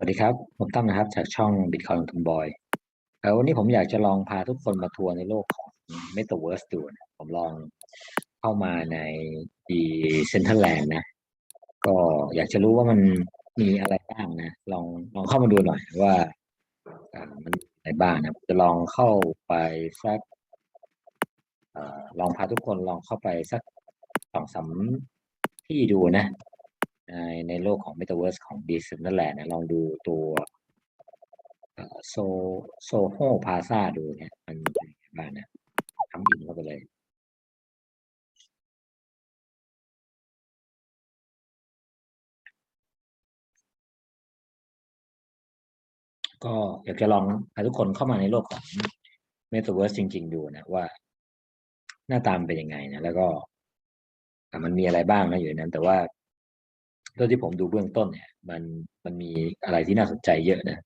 สวัสดีครับ ผมตั้มนะครับ จากช่อง Bitcoin ลงทุนบอยแล้ววันนี้ผมอยากจะลองพาทุกคนมาทัวร์ในโลกของ Metaverse ดูนะผมลองเข้ามาใน Decentraland นะ ก็อยากจะรู้ว่ามันมีอะไรบ้างนะ ลองลองเข้ามาดูหน่อยว่ามันอะไรบ้างนะจะลองเข้าไปสักอลองพาทุกคนลองเข้าไปสักสองสามที่ดูนะ ในในโลกของ Metaverse ของ Decentraland นะลองดูตัวโซโซโฮพาซาดูเนี่ย มันเป็นยังไงบ้างนะทำอินเข้าไปเลยก็อยากจะลองพาทุกคนเข้ามาในโลกของ Metaverse จริง ๆ ดูนะว่า หน้าตามเป็นยังไงนะ แล้วก็มันมีอะไรบ้างนะอยู่ในนั้น แต่ว่า เท่าที่ผมดูเบื้องต้นเนี่ยมันมันมีอะไรที่น่าสนใจเยอะนะ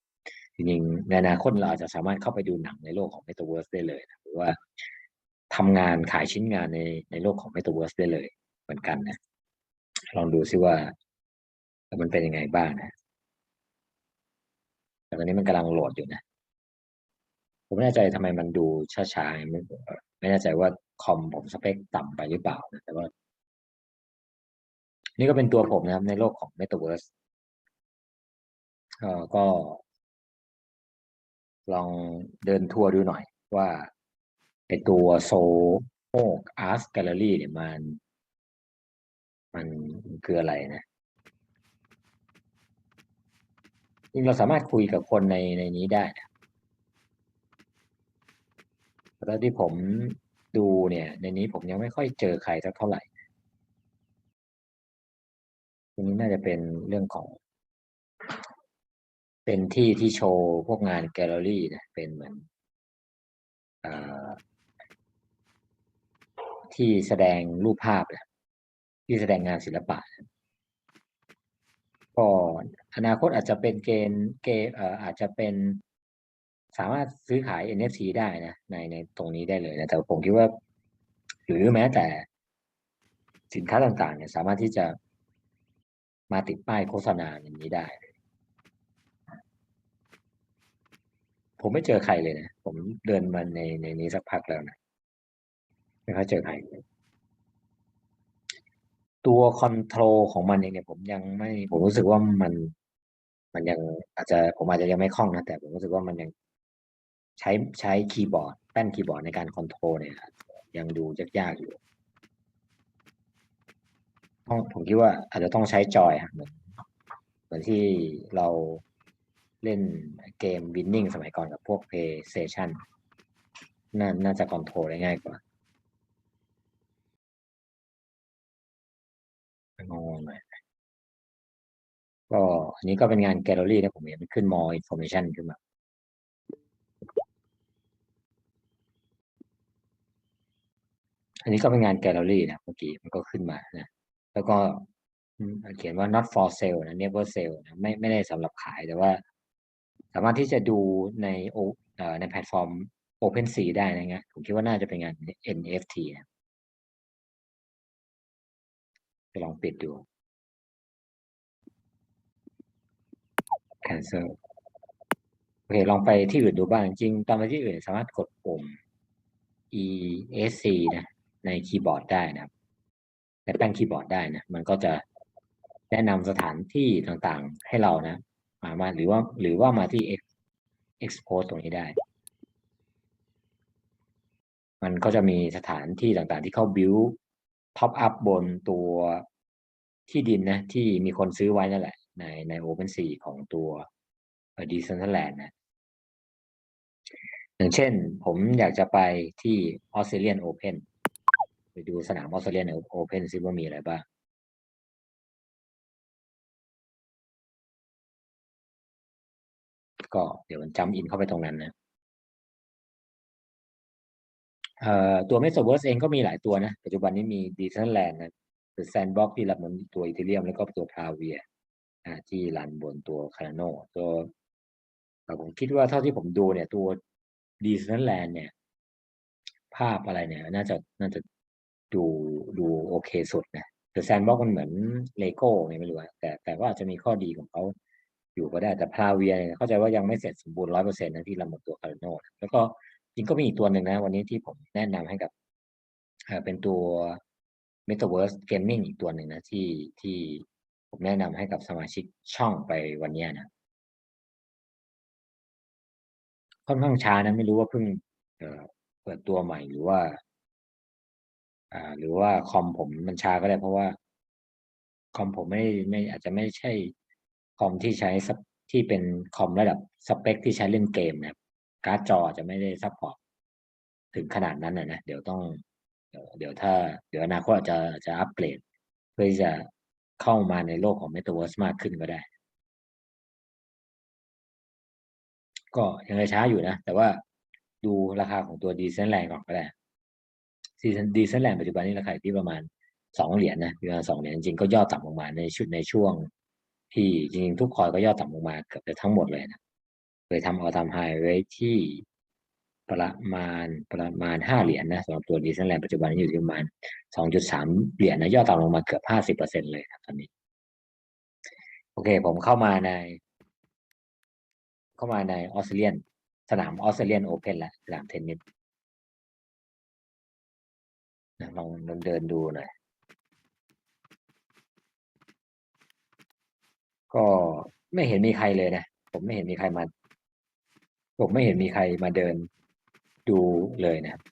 จริงๆในอนาคตเราอาจจะสามารถเข้าไปดูหนังในโลกของ Metaverse ได้เลยนะหรือว่าทำงานขายชิ้นงานในในโลกของ Metaverse ได้เลยเหมือนกันนะลองดูซิว่ามันเป็นยังไงบ้างนะแต่ตอนนี้มันกำลังโหลดอยู่นะผมไม่แน่ใจทำไมมันดูช้าๆไม่ไม่แน่ใจว่าคอมผมสเปคต่ำไปหรือเปล่านะแต่ว่า นี่ก็เป็นตัวผมนะครับในโลกของ Metaverse เอ่อก็ ลองเดินทัวร์ดูหน่อยว่าไอตัวโซโ Art Gallery เนี่ยมัน มันคืออะไรนะจริงเราสามารถคุยกับคนในในนี้ได้นะแล้วที่ผมดูเนี่ย ในนี้ผมยังไม่ค่อยเจอใครสักเท่าไหร่ ตรงนี้น่าจะเป็นเรื่องของ เป็นที่ที่โชว์พวกงานแกลเลอรี่นะเป็นเหมือนอที่แสดงรูปภาพนะที่แสดงงานศิลปะนะก็อนาคตอาจจะเป็นเกณฑ์เกณฑ์เอ่ออาจจะเป็นสามารถซื้อขาย NFT ได้นะในในตรงนี้ได้เลยนะแต่ผมคิดว่า หรือแม้แต่สินค้าต่างๆ เนี่ย สามารถที่จะ มาติดป้ายโฆษณาอย่างนี้ได้ผมไม่เจอใครเลยนะ ผมเดินมาในในนี้สักพักแล้วนะไม่ค่อยเจอใครตัวคอนโทรลของมันเองเนี่ยผมยังไม่ ผมรู้สึกว่ามันมันยังอาจจะผมอาจจะยังไม่คล่องนะ แต่ผมรู้สึกว่ามันยังใช้ใช้คีย์บอร์ดแป้นคีย์บอร์ดในการคอนโทรลเนี่ยยังดูยากๆอยู่ ต้องผมคิดว่าอาจจะต้องใช้จอยครับเหมือนเหมือนที่เราเล่นเกม Winning สมัยก่อนกับพวก PlayStation น่าน่าจะคอนโทรลได้ง่ายกว่างงๆหน่อยก็อันนี้ก็เป็นงานแกลเลอรี่นะผมเห็นมันขึ้น more information ขึ้นมาอันนี้ก็เป็นงานแกลเลอรี่นะเมื่อกี้มันก็ขึ้นมานะ แล้วก็เขียนว่า not for sale นะ never sell นะไม่ไม่ได้สำหรับขายแต่ว่า สามารถที่จะดูในโอในแพลตฟอร์ม OpenSea ได้นะงั้นผมคิดว่าน่าจะเป็นงาน NFT นะไปลองปิดดู cancel โอเค ลองไปที่อื่นดูบ้างจริง ตอนไปที่อื่นสามารถกดปุ่ม ESC นะ ในคีย์บอร์ดได้นะครับ ในแป้นคีย์บอร์ดได้นะมันก็จะแนะนำสถานที่ต่างๆให้เรานะมามาหรือว่าหรือว่ามาที่ export ตรงนี้ได้ มันก็จะมีสถานที่ต่างๆ ที่เข้า build top up บนตัวที่ดินนะ ที่มีคนซื้อไว้นั่นแหละ ในใน OpenSea ของตัว Decentraland นะอย่างเช่นผมอยากจะไปที่ Australian Open ไปดูสนาม Australian Open ซิว่ามีอะไรบ้างก็เดี๋ยวมันจำอินเข้าไปตรงนั้นนะเอ่อตัว Metaverse เองก็มีหลายตัวนะ ปัจจุบันนี้มี Decentraland นะหรือ Sandbox ที่รับบนตัว Ethereum แล้วก็ตัว Pavia อ่าที่รันบนตัว Cardano ตัวแต่ผมคิดว่าเท่าที่ผมดูเนี่ยตัว Decentraland เนี่ย ภาพอะไรเนี่ย น่าจะน่าจะ ดูดูโอเคสุดนะแต่แซนบ็อกมันเหมือนเลโก้ไงไม่รู้อะแต่แต่ว่าอาจจะมีข้อดีของเขาอยู่ก็ได้แต่พาเวียเข้าใจว่ายังไม่เสร็จสมบูรณ์ร้อยเปอร์เซ็นต์นะที่เราหมดตัวคาร์โนแล้วก็จริงก็มีอีกตัวหนึ่งนะ วันนี้ที่ผมแนะนำให้กับเป็นตัว Metaverse Gaming อีกตัวหนึ่งนะที่ที่ผมแนะนำให้กับสมาชิกช่องไปวันเนี้ยนะค่อนข้างช้านะไม่รู้ว่าเพิ่งเปิดตัวใหม่หรือว่า อ่า หรือว่าคอมผมมันช้าก็ได้เพราะว่าคอมผมไม่ไม่อาจจะไม่ใช่คอมที่ใช้ที่เป็นคอมระดับสเปคที่ใช้เล่นเกมนะครับการ์ดจอจะไม่ได้ซัพพอร์ตถึงขนาดนั้นนะนะเดี๋ยวต้องเดี๋ยวเดี๋ยวถ้าเดี๋ยวอนาคตอาจจะจะอัปเกรดเพื่อจะเข้ามาในโลกของ Metaverse มากขึ้นก็ได้ ก็ยังไงช้าอยู่นะ แต่ว่าดูราคาของตัวดีเซนแลนก่อนก็ได้ ดีเซนดีเซนแลนปัจจุบันนี้ราคายที่ประมาณสองเหรียญนะประมาณสองเหรียญจริงๆก็ย่อต่ำลงมาในชุดในช่วง ที่จริงๆทุกคอยก็ย่อต่ำลงมาเกือบจะทั้งหมดเลยนะเคยทำเอาทำไฮไว้ที่ประมาณประมาณห้าเหรียญนะสำหรับตัวดีเซนแลนปัจจุบันนี้อยู่ที่ประมาณสองจุดสามเหรียญนะย่อต่ำลงมาเกือบห้าสิบเปอร์เซ็นเลยครับตอนนี้ โอเค ผมเข้ามาใน เข้ามาในออสเตรเลียน สนามออสเตรเลียนโอเพนแล้วสนามเทนนิส ลองเดินเดินดูหน่อยก็ไม่เห็นมีใครเลยนะผมไม่เห็นมีใครมา ผมไม่เห็นมีใครมาเดินดูเลยนะครับ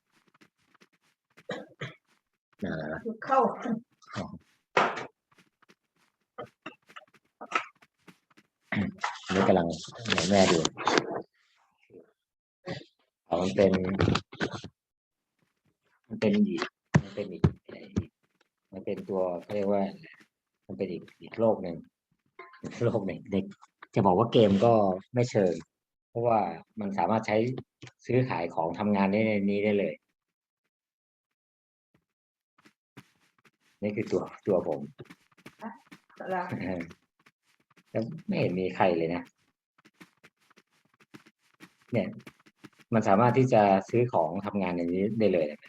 อ่าเข้าอันนี้กำลังหาแม่ดูเอามันเป็น มันเป็นอีก มันเป็นอีกอีกมันเป็นตัวเขาเรียกว่า มันเป็นอีกอีกโลกหนึ่งอีกโลกหนึ่งเด็กจะบอกว่าเกมก็ไม่เชิง เพราะว่ามันสามารถใช้ซื้อขายของทำงานได้ในนี้ได้เลย นี่คือตัวตัวผมแล้วเออแล้วไม่เห็นมีใครเลยนะ เนี่ย มันสามารถที่จะซื้อของทำงานในนี้ได้เลยนะ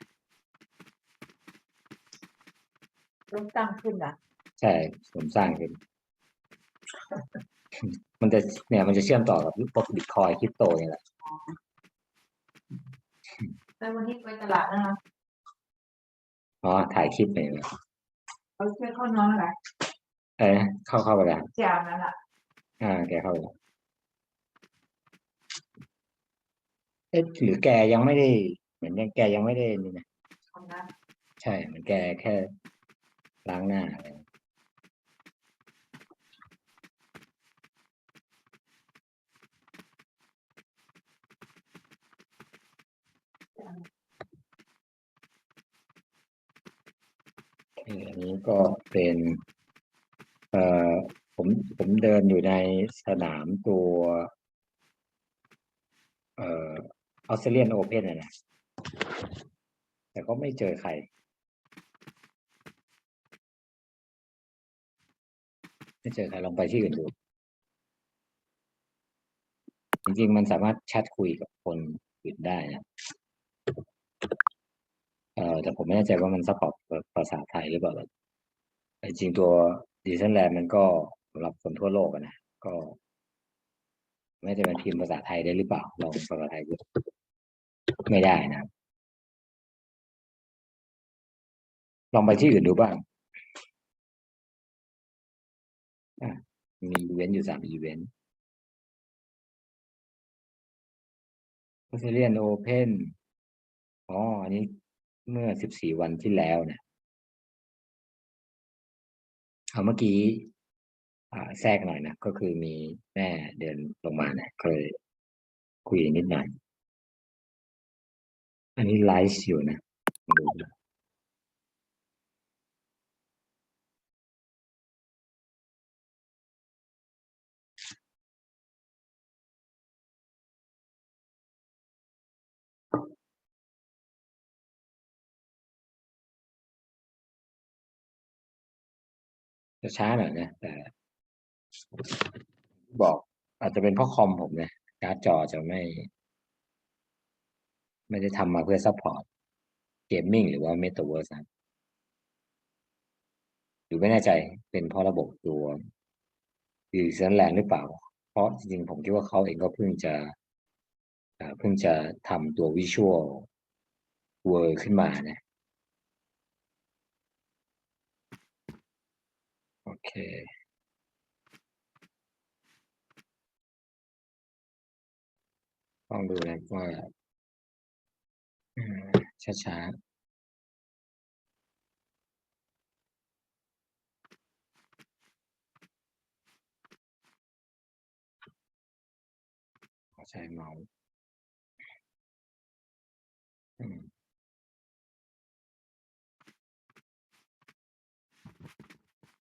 ลงตั้งขึ้นอะ ใช่ผมสร้างขึ้น มันจะเนี่ยมันจะเชื่อมต่อกับพวกบิตคอยคริปโตนี่แหละแล้ววันนี้ไปตลาดนะคะอ๋อถ่ายคลิปไปเลยเขาช่วยเข้านอนอะไรเออเข้าเข้าไปแล้วแจวนั่นแหละอ่าแกเข้าไปแล้วเอ๊ะหรือแกยังไม่ได้ เหมือนยังแกยังไม่ได้นี่นะทำนั้นใช่เหมือนแกแค่ ล้างหน้าอะไรอันนี้ก็เป็นเอ่อผมผมเดินอยู่ในสนามตัวเอ่อออสเตรเลียนโอเพนนนะแต่ก็ไม่เจอใคร ไม่เจอใครลองไปที่อื่นดู จริงๆ มันสามารถแชทคุยกับคนอื่นได้นะเอ่อแต่ผมไม่แน่ใจว่ามันซัพพอร์ตภาษาไทยหรือเปล่าจริงตัวดิสนีย์แลนด์มันก็สำหรับคนทั่วโลกนะ ก็ ไม่แน่ใจมันพิมพ์ภาษาไทยได้หรือเปล่าลองภาษาไทยดูไม่ได้นะ ลองไปที่อื่นดูบ้าง มีอีเวนต์อยู่สามอีเวนต์ออสเตรเลียนโอเพนอ๋อ อันนี้เมื่อสิบสี่วันที่แล้วเนี่ยเอาเมื่อกี้แทรกหน่อยนะ ก็คือมีแม่เดินลงมาเนี่ยก็เลยคุยนิดหน่อย อันนี้ไลฟ์อยู่นะ จะช้าหน่อยนะแต่บอกอาจจะเป็นเพราะคอมผมนะการ์ดจอจะไม่ ไม่ได้ทำมาเพื่อซัพพอร์ตเกมมิ่งหรือว่าเมตาเวิร์สนะหรือไม่แน่ใจเป็นเพราะระบบตัวดีเซนแลนหรือเปล่า เพราะจริงๆผมคิดว่าเขาเองก็เพิ่งจะเอ่อเพิ่งจะทำตัววิชวลเวอร์ขึ้นมานะ โอ เคลองดูนะว่าอืมช้าๆใช้เมาส์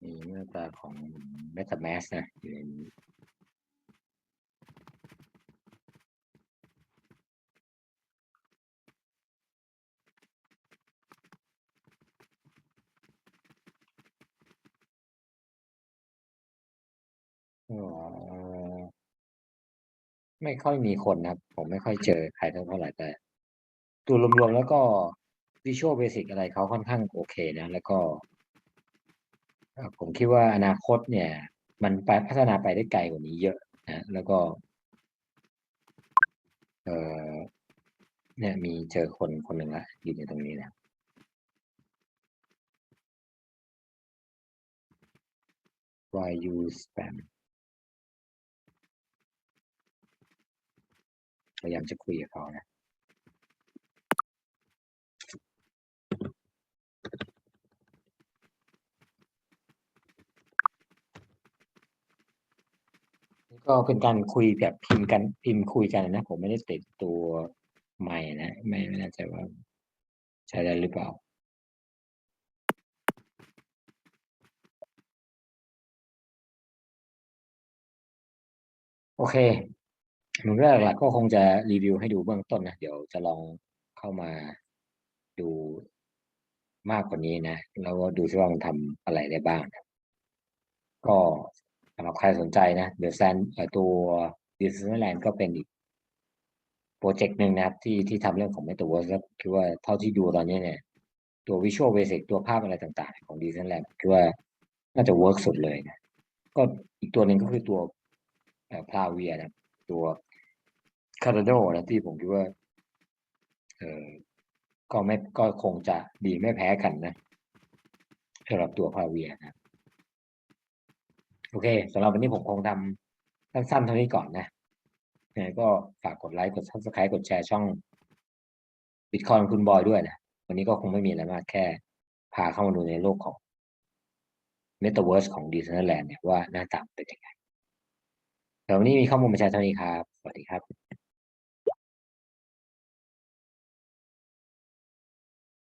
มีหน้าตาของ MetaMask นะอยู่ในนี้อ่อไม่ค่อยมีคนนะครับ ผมไม่ค่อยเจอใครเท่าไหร่แต่ ตัวรวมๆแล้วก็ Visual Basic อะไรเขาค่อนข้างโอเคนะ แล้วก็ ผมคิดว่าอนาคตเนี่ย มันไปพัฒนาไปได้ไกลกว่านี้เยอะนะแล้วก็ เออเนี่ยมีเจอคนคนหนึ่งละอยู่ในตรงนี้นะ Why you spam พยายามจะคุยกับเขานะ ก็เป็นการคุยแบบพิมพ์กันพิมพ์คุยกันนะ ผมไม่ได้ติดตัวใหม่นะ ไม่ไม่แน่ใจว่าใช้ได้หรือเปล่าโอเคหนึ่งเรื่องหลักๆก็คงจะรีวิวให้ดูเบื้องต้นนะ เดี๋ยวจะลองเข้ามาดูมากกว่านี้นะ แล้วก็ดูซิว่ามันทำอะไรได้บ้างนะก็สำหรับใครสนใจนะเดอะแซนตัวดิสนีย์แลนด์ก็เป็นอีกโปรเจกต์หนึ่งนะครับที่ที่ทำเรื่องของ Metaverse แล้วคือว่าเท่าที่ดูตอนนี้เนี่ย ตัว Visual Basic ตัวภาพอะไรต่างๆ ของ Disneyland คือว่าน่าจะเวิร์กสุดเลยนะ ก็อีกตัวหนึ่งก็คือตัวพลาเวียนะตัวคาร์โดนะที่ผมคิดว่าเออก็ไม่ก็คงจะดีไม่แพ้กันนะสำหรับตัวพาเวียนะ โอเคสำหรับวันนี้ผมคงทำสั้นๆเท่านี้ก่อนนะยังไงก็ฝากกดไลค์กด subscribe กดแชร์ช่องบิตคอยคุณบอยด้วยนะ วันนี้ก็คงไม่มีอะไรมากแค่ พาเข้ามาดูในโลกของ Metaverse ของดิสนีย์แลนด์เนี่ยว่าหน้าตาเป็นยังไงแต่วันนี้มีข้อมูลมาแชร์เท่านี้ครับ สวัสดีครับ